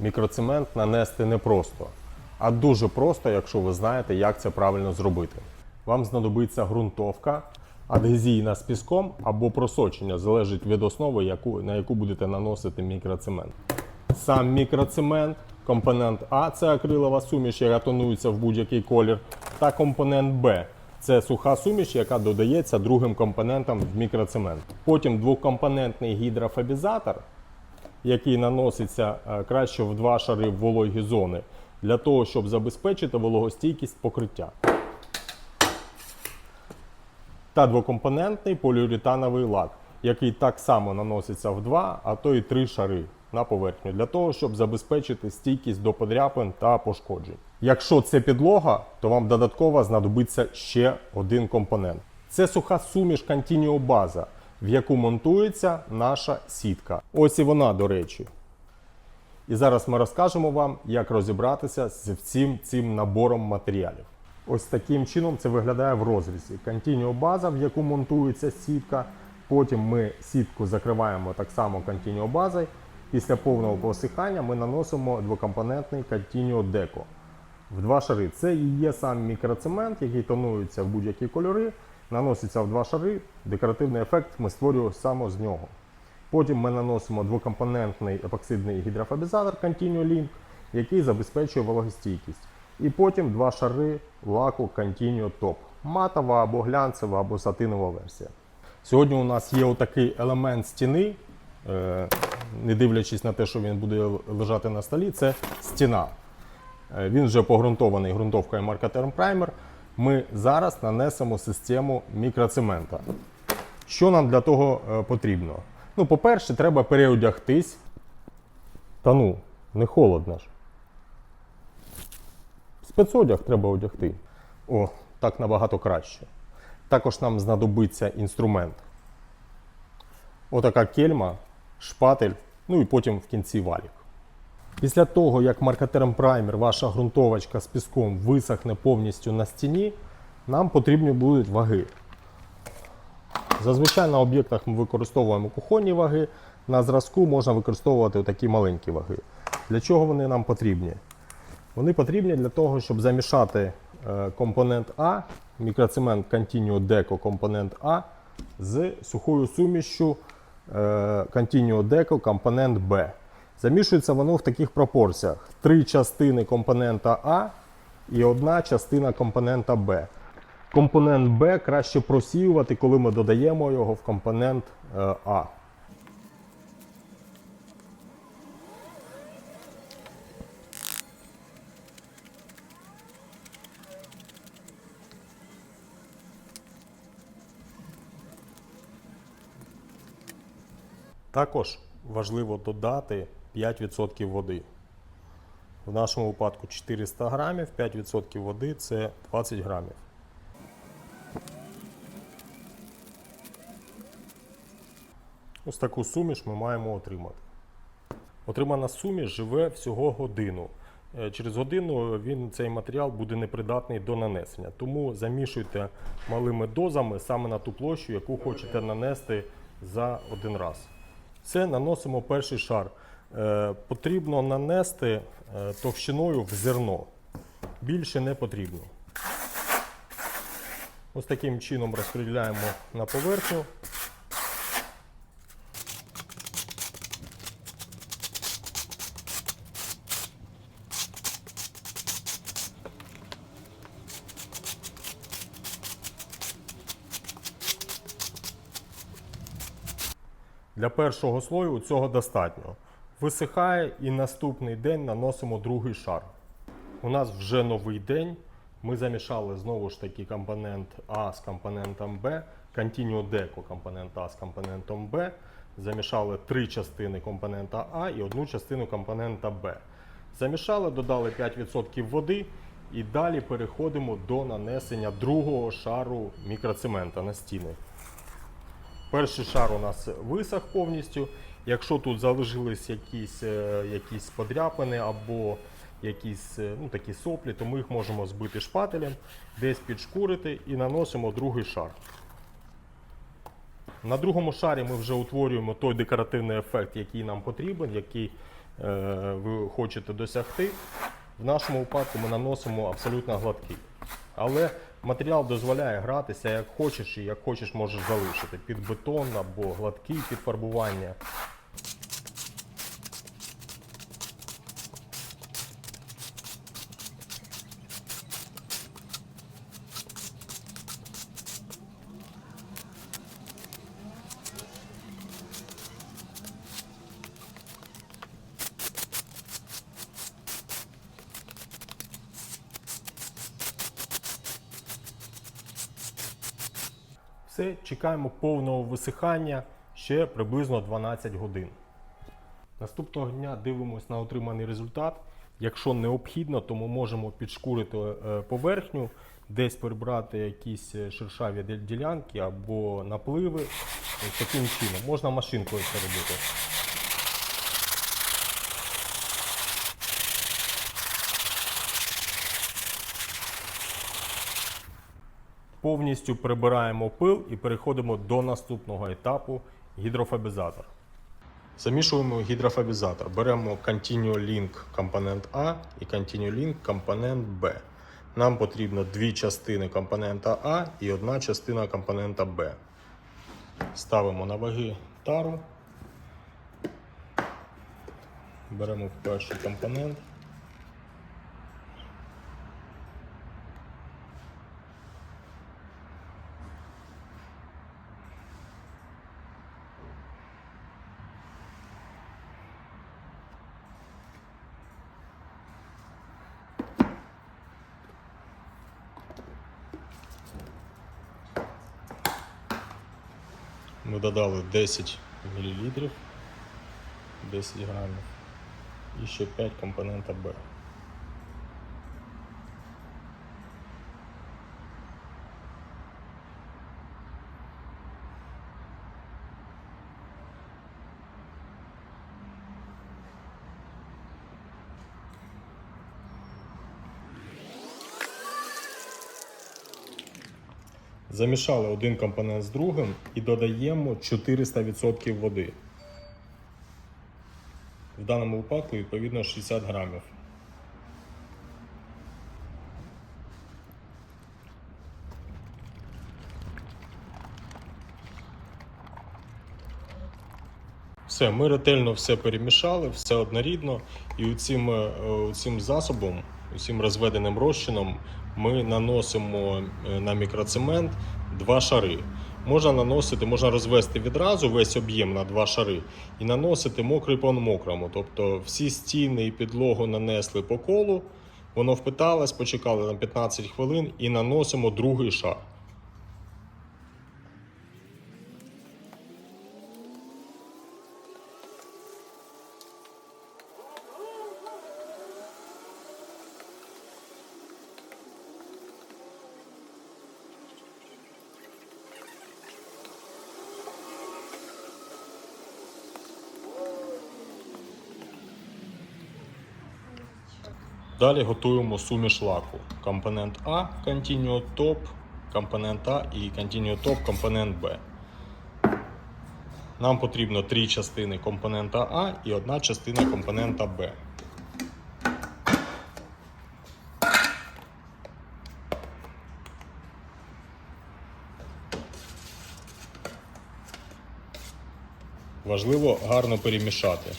мікроцемент нанести непросто, а дуже просто, якщо ви знаєте, як це правильно зробити. Вам знадобиться ґрунтовка, адгезійна з піском або просочення, залежить від основи, на яку будете наносити мікроцемент. Сам мікроцемент, компонент А це акрилова суміш, яка тонується в будь-який колір, та компонент Б це суха суміш, яка додається другим компонентом в мікроцемент. Потім двокомпонентний гідрофабізатор, який наноситься е, краще в два шари в вологі зони, для того, щоб забезпечити вологостійкість покриття. Та двокомпонентний поліуретановий лак, який так само наноситься в два, а то й три шари на поверхню, для того, щоб забезпечити стійкість до подряпин та пошкоджень. Якщо це підлога, то вам додатково знадобиться ще один компонент. Це суха суміш Continuo база, в яку монтується наша сітка. Ось і вона, до речі. І зараз ми розкажемо вам, як розібратися з всім цим набором матеріалів. Ось таким чином це виглядає в розрізі. Continuo база, в яку монтується сітка. Потім ми сітку закриваємо так само Continuo базою. Після повного посихання ми наносимо двокомпонентний Continuo Deco в два шари. Це і є сам мікроцемент, який тонується в будь-які кольори, наноситься в два шари. Декоративний ефект ми створюємо саме з нього. Потім ми наносимо двокомпонентний епоксидний гідрофабізатор Continuo Link, який забезпечує вологостійкість. І потім два шари лаку Continuo Top. Матова або глянцева, або сатинова версія. Сьогодні у нас є отакий елемент стіни, е, не дивлячись на те, що він буде лежати на столі, це стіна. Е, Він вже погрунтований ґрунтовкою Markaterm Primer. Ми зараз нанесемо систему мікроцемента. Що нам для того е, потрібно? Ну, по-перше, треба переодягтись. Та ну, не холодно ж. Спецодяг треба одягти. О, так набагато краще. Також нам знадобиться інструмент. Отака кельма, шпатель, ну і потім в кінці валік. Після того, як маркатером праймер, ваша ґрунтовочка з піском висохне повністю на стіні, нам потрібні будуть ваги. Зазвичай на об'єктах ми використовуємо кухонні ваги, на зразку можна використовувати такі маленькі ваги. Для чого вони нам потрібні? Вони потрібні для того, щоб замішати е, компонент А, мікроцемент Continuo Deco компонент А з сухою сумішшю е, Continuo Deco компонент Б. Замішується воно в таких пропорціях: три частини компонента А і одна частина компонента Б. Компонент Б краще просіювати, коли ми додаємо його в компонент е, А. Також важливо додати 5% води. В нашому випадку 400 грамів, 5% води це 20 грамів. Ось таку суміш ми маємо отримати. Отримана суміш живе всього годину. Е, Через годину він, цей матеріал буде непридатний до нанесення. Тому замішуйте малими дозами саме на ту площу, яку хочете нанести за один раз. Це наносимо перший шар. Е, потрібно нанести е, товщиною в зерно. Більше не потрібно. Ось таким чином розподіляємо на поверхню. Для першого слою цього достатньо. Висихає і наступний день наносимо другий шар. У нас вже новий день. Ми замішали знову ж таки компонент А з компонентом Б, Continuo Deco компонент А з компонентом Б. Замішали три частини компонента А і одну частину компонента Б. Замішали, додали 5% води і далі переходимо до нанесення другого шару мікроцемента на стіни. Перший шар у нас висох повністю. Якщо тут залишились якісь, е, якісь подряпини або якісь е, ну, такі соплі, то ми їх можемо збити шпателем, десь підшкурити і наносимо другий шар. На другому шарі ми вже утворюємо той декоративний ефект, який нам потрібен, який е, ви хочете досягти. В нашому випадку ми наносимо абсолютно гладкий. Але матеріал дозволяє гратися як хочеш і як хочеш можеш залишити під бетон або гладкий під фарбування. Все, чекаємо повного висихання ще приблизно 12 годин. Наступного дня дивимось на отриманий результат. Якщо необхідно, то ми можемо підшкурити е, поверхню, десь прибрати якісь е, шершаві ділянки або напливи. Таким чином можна машинкою це робити. Повністю прибираємо пил і переходимо до наступного етапу гідрофабізатор. Замішуємо гідрофабізатор. Беремо Continuo Link компонент А і Continuo Link компонент Б. Нам потрібно дві частини компонента А і одна частина компонента Б. Ставимо на ваги тару. Беремо перший компонент. Ми додали 10 мл, 10 грамів і ще 5 компонента Б. Замішали один компонент з другим і додаємо 400% води. В даному випадку відповідно 60 грамів. Все, ми ретельно все перемішали, все однорідно. І цим, цим засобом, цим розведеним розчином ми наносимо е, на мікроцемент два шари. Можна наносити, можна розвести відразу весь об'єм на два шари і наносити мокрий по мокрому. Тобто всі стіни і підлогу нанесли по колу, воно впиталось, почекали на 15 хвилин і наносимо другий шар. Далі готуємо суміш лаку. Компонент А Continuo Top, компонент А і Continuo Top компонент Б. Нам потрібно три частини компонента А і одна частина компонента Б. Важливо гарно перемішати.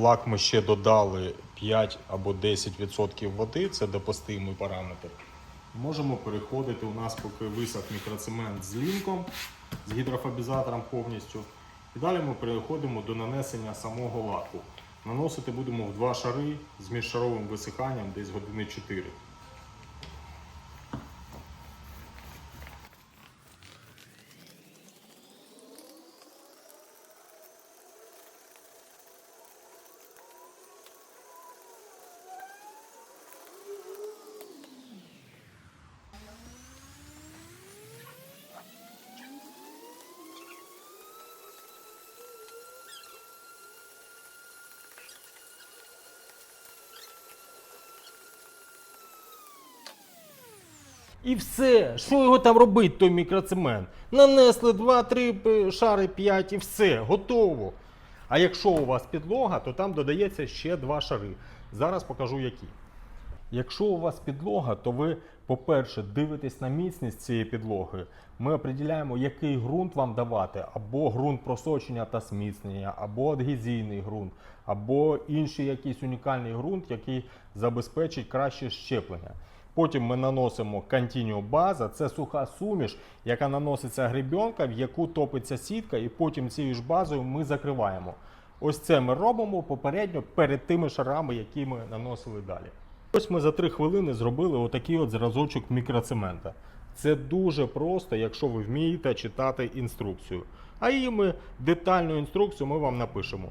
Лак ми ще додали 5 або 10% води, це допустимий параметр. Можемо переходити. У нас поки висох мікроцемент з лінком, з гідрофобізатором повністю. І далі ми переходимо до нанесення самого лаку. Наносити будемо в два шари з міжшаровим висиханням десь години 4. І все. Що його там робить, той мікроцемент? Нанесли 2-3 шари 5 і все, готово. А якщо у вас підлога, то там додається ще 2 шари. Зараз покажу які. Якщо у вас підлога, то ви, по-перше, дивитесь на міцність цієї підлоги. Ми определяємо, який ґрунт вам давати, або ґрунт просочення та зміцнення, або адгезійний ґрунт, або інший якийсь унікальний ґрунт, який забезпечить краще щеплення. Потім ми наносимо Continuo база, це суха суміш, яка наноситься гребенка, в яку топиться сітка, і потім цією ж базою ми закриваємо. Ось це ми робимо попередньо перед тими шарами, які ми наносили далі. Ось ми за 3 хвилини зробили отакий от зразочок мікроцемента. Це дуже просто, якщо ви вмієте читати інструкцію. А її ми детальну інструкцію ми вам напишемо.